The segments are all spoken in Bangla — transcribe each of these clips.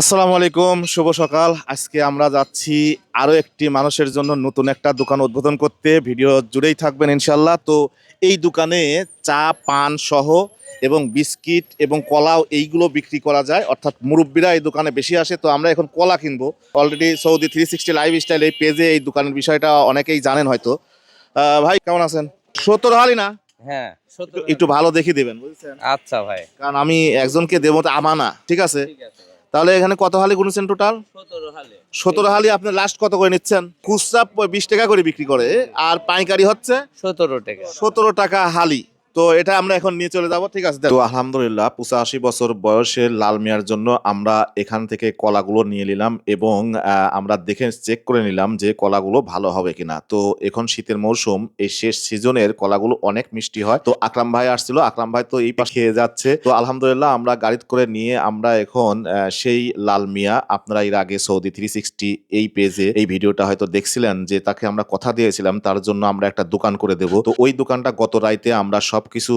আসসালামু আলাইকুম শুভ সকাল। আজকে আমরা যাচ্ছি আরও একটি মানুষের জন্য নতুন একটা দোকান উদ্বোধন করতে। ভিডিও জুড়েই থাকবেন ইনশাল্লাহ তো এই দোকানে চা পান সহ এবং বিস্কিট এবং কলাও এইগুলো বিক্রি করা যায়। অর্থাৎ মুরব্বীরা এই দোকানে বেশি আসে তো আমরা এখন কলা কিনবো। Already Saudi three sixty life style এই পেজে এই দোকানের বিষয়টা অনেকেই জানেন হয়তো। আহ, ভাই কেমন আছেন? সত্তর হালি না? হ্যাঁ একটু ভালো দেখে দেবেন বুঝছেন? আচ্ছা ভাই। কারণ আমি একজনকে দেবো তো আমানা ঠিক আছে? তাহলে এখানে কত হালি গুনেছেন টোটাল সতেরো হালি। আপনি লাস্ট কত করে নিচ্ছেন? খুচরা বিশ টাকা করে বিক্রি করে আর পাইকারি হচ্ছে? সতেরো টাকা। সতেরো টাকা হালি। তো এটা আমরা এখন নিয়ে চলে যাব, ঠিক আছে? তো আলহামদুলিল্লাহ, পঁচাশি বছর বয়সের লাল মিয়ার জন্য আমরা এখান থেকে কলাগুলো নিয়ে নিলাম এবং আমরা দেখে চেক করে নিলাম যে কলাগুলো ভালো হবে কিনা। তো এখন শীতের মৌসুম এই শেষ সিজনের কলাগুলো অনেক মিষ্টি হয়। তো আকরাম ভাই আসছিল, আকরাম ভাই তো এই পাশ খেয়ে যাচ্ছে। তো আলহামদুলিল্লাহ, আমরা গাড়ি করে নিয়ে আমরা এখন সেই লাল মিয়া, আপনারা এর আগে সৌদি থ্রি সিক্সটি এই পেজে এই ভিডিওটা হয়তো দেখছিলেন যে তাকে আমরা কথা দিয়েছিলাম, তার জন্য আমরা একটা দোকান করে দেব। তো ওই দোকানটা গত রাইতে আমরা সবকিছু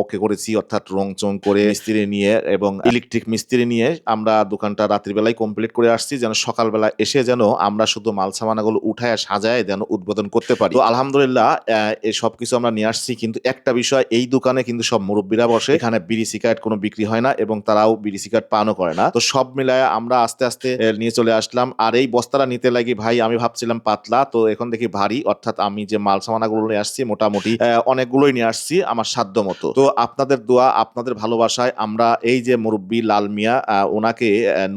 ওকে করেছি, অর্থাৎ রং চং করে মিস্ত্রি নিয়ে এবং ইলেকট্রিক মিস্ত্রি নিয়ে আমরা দোকানটা রাত্রিবেলায় কমপ্লিট করে আসছি, যেন সকালবেলা এসে যেন আমরা শুধু মাল সামানাগুলো উঠায় সাজায় যেন উদ্বোধন করতে পারি। তো আলহামদুলিল্লাহ এই সব কিছু আমরা নিয়ে আসছি, কিন্তু একটা বিষয়, এই দোকানে কিন্তু সব মুরব্বীরা বসে, এখানে বিড়ি সিগারেট কোনো বিক্রি হয় না এবং তারাও বিড়ি সিগারেট পানও করে না। তো সব মিলায় আমরা আস্তে আস্তে নিয়ে চলে আসলাম। আর এই বস্তাটা নিতে লাগি, ভাই, আমি ভাবছিলাম পাতলা, তো এখন দেখি ভারী, অর্থাৎ আমি যে মাল সামানাগুলো নিয়ে আসছি, মোটামুটি অনেকগুলোই নিয়ে আসছি। আমার সাধ্য মতো। তো আপনাদের দোয়া, আপনাদের ভালোবাসায় আমরা এই যে মুরব্বী লাল মিয়া ওনাকে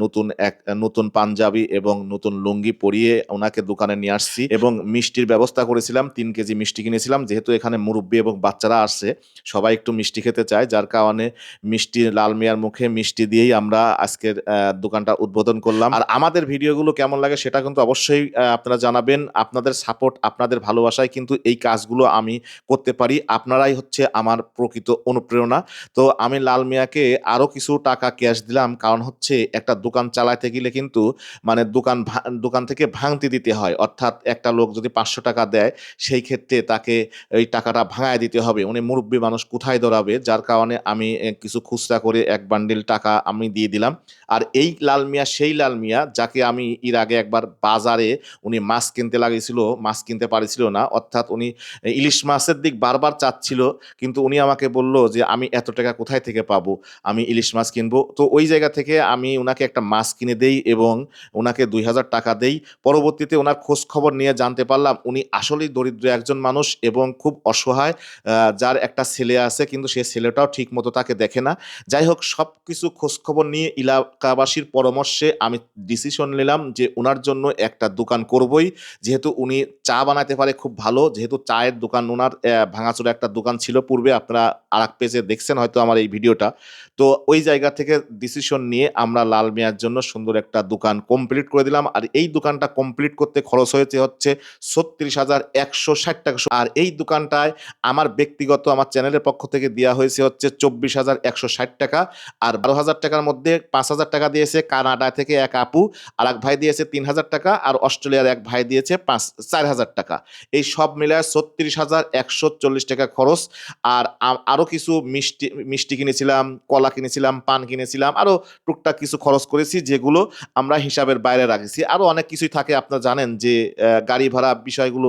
নতুন এক, নতুন পাঞ্জাবি এবং নতুন লুঙ্গি পরিয়ে ওনাকে দোকানে নিয়ে আসছি এবং মিষ্টির ব্যবস্থা করেছিলাম, তিন কেজি মিষ্টি কিনেছিলাম। যেহেতু এখানে মুরব্বী এবং বাচ্চারা আসছে, সবাই একটু মিষ্টি খেতে চায়, যার কারণে মিষ্টি, লাল মিয়ার মুখে মিষ্টি দিয়েই আমরা আজকের দোকানটা উদ্বোধন করলাম। আর আমাদের ভিডিওগুলো কেমন লাগে সেটা কিন্তু অবশ্যই আপনারা জানাবেন। আপনাদের সাপোর্ট আপনাদের ভালোবাসায় কিন্তু এই কাজগুলো আমি করতে পারি। আপনারাই হচ্ছে আমার প্রকৃত অনুপ্রেরণা। তো আমি লাল মিয়াকে আরও কিছু টাকা ক্যাশ দিলাম, কারণ হচ্ছে একটা দোকান চালাতে গেলে কিন্তু মানে দোকান দোকান থেকে ভাঙতি দিতে হয়। অর্থাৎ একটা লোক যদি পাঁচশো টাকা দেয়, সেই ক্ষেত্রে তাকে এই টাকাটা ভাঙায় দিতে হবে। উনি মুরব্বী মানুষ কোথায় দৌড়াবে? যার কারণে আমি কিছু খুচরা করে এক বান্ডিল টাকা আমি দিয়ে দিলাম। আর এই লাল মিয়া, সেই লাল মিয়া, যাকে আমি এর আগে একবার বাজারে উনি মাছ কিনতে লাগিয়েছিল, মাছ কিনতে পারিছিল না। অর্থাৎ উনি ইলিশ মাছের দিক বারবার চাচ্ছিল কিন্তু উনি আমাকে বলল যে, আমি এত টাকা কোথায় থেকে পাবো? আমি ইলিশ মাছ কিনবো। তো ওই জায়গা থেকে আমি ওনাকে একটা মাছ কিনে দেই এবং ওনাকে দুই হাজার টাকা দেই। পরবর্তীতে ওনার খোঁজ খবর নিয়ে জানতে পারলাম উনি আসলেই দরিদ্র একজন মানুষ এবং খুব অসহায় যার একটা ছেলে আছে কিন্তু সে ছেলেটাও ঠিক মতো তাকে দেখে না। যাই হোক সব কিছু খোঁজ খবর নিয়ে এলাকাবাসীর পরামর্শে আমি ডিসিশন নিলাম যে ওনার জন্য একটা দোকান করবই। যেহেতু উনি চা বানাতে পারে খুব ভালো, যেহেতু চায়ের দোকান ওনার ভাঙাচোরা একটা দোকান ছিল পূর্বে, আপনারা আর এক পেজে দেখছেন হয়তো আমার এই ভিডিওটা। তো ওই জায়গা থেকে ডিসিশন নিয়ে আমরা লাল মিয়ার জন্য সুন্দর একটা দোকান কমপ্লিট করে দিলাম। আর এই দোকানটা কমপ্লিট করতে খরচ হয়েছে হচ্ছে ছত্রিশ হাজার একশো ষাট টাকা। আর এই দোকানটায় আমার ব্যক্তিগত আমার চ্যানেলের পক্ষ থেকে দেওয়া হয়েছে হচ্ছে চব্বিশ হাজার একশো ষাট টাকা। আর বারো হাজার টাকার মধ্যে পাঁচ হাজার টাকা দিয়েছে কানাডা থেকে এক আপু আর এক ভাই দিয়েছে তিন হাজার টাকা, আর অস্ট্রেলিয়ার এক ভাই দিয়েছে পাঁচ, চার হাজার টাকা। এই সব মিলায় ছত্রিশ হাজার একশো চল্লিশ টাকা খরচ। আর আরও কিছু মিষ্টি মিষ্টি কিনেছিলাম, কলা কিনেছিলাম, পান কিনেছিলাম আরও টুকটাক কিছু খরচ করেছি যেগুলো আমরা হিসাবের বাইরে রাখেছি। আরও অনেক কিছুই থাকে, আপনারা জানেন যে গাড়ি ভাড়া বিষয়গুলো